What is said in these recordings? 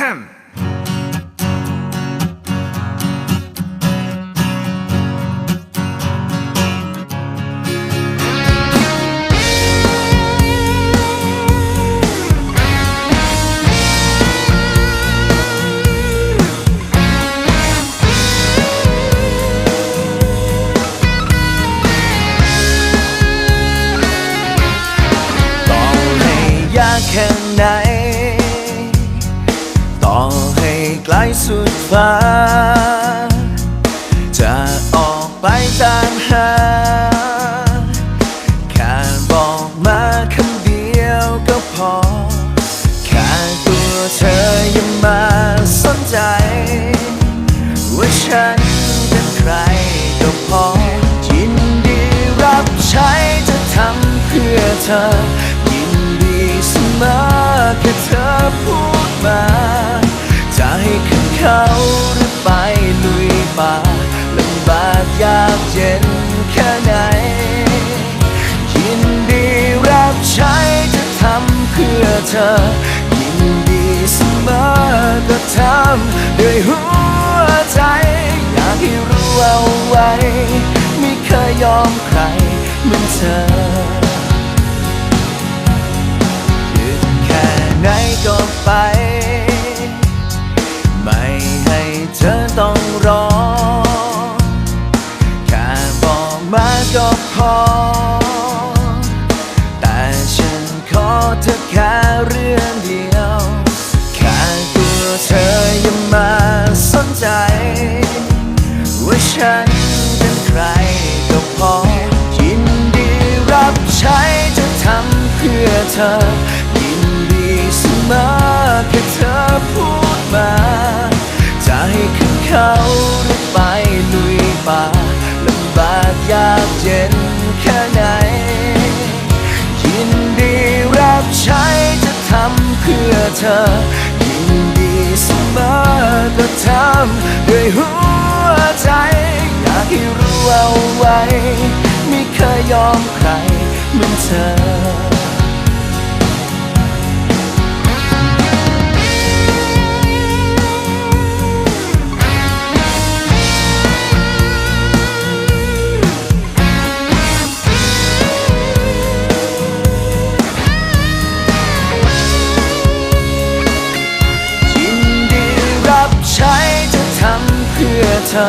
ต่ สุดฟ้า จะออกไปตามหา แค่บอกมาคำเดียวก็พอ แค่ตัวเธอยังมาสนใจ ว่าฉันเป็นใครก็พอยินดีรับใช้จะทำเพื่อเธอากเย็นแค่ไหน ยินดีรับใช้จะทำเพื่อเธอ ยินดีเสมอก็ทำด้วยหัวใจ อยากให้รู้เอาไว้ ไม่เคยยอมใครเหมือนเธอ ว่าฉันเป็นใครก็พอยินดีรับใช้จะทำเพื่อเธอ ยินดีเสมอแค่เธอพูดมา จะให้ขึ้นเขาหรือไปลุยป่าลำบากยากเย็นแค่ไหน ยินดีรับใช้จะทำเพื่อเธอ ยินดีเสมอก็ทำด้วยหัว เอาไว้ ไม่เคยยอมใครเหมือนเธอยินดีรับใช้จะทำเพื่อเธอ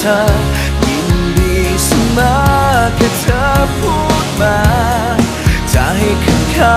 เธอ ยินดีเสมอแค่เธอพูดมา จะให้ขึ้นเขา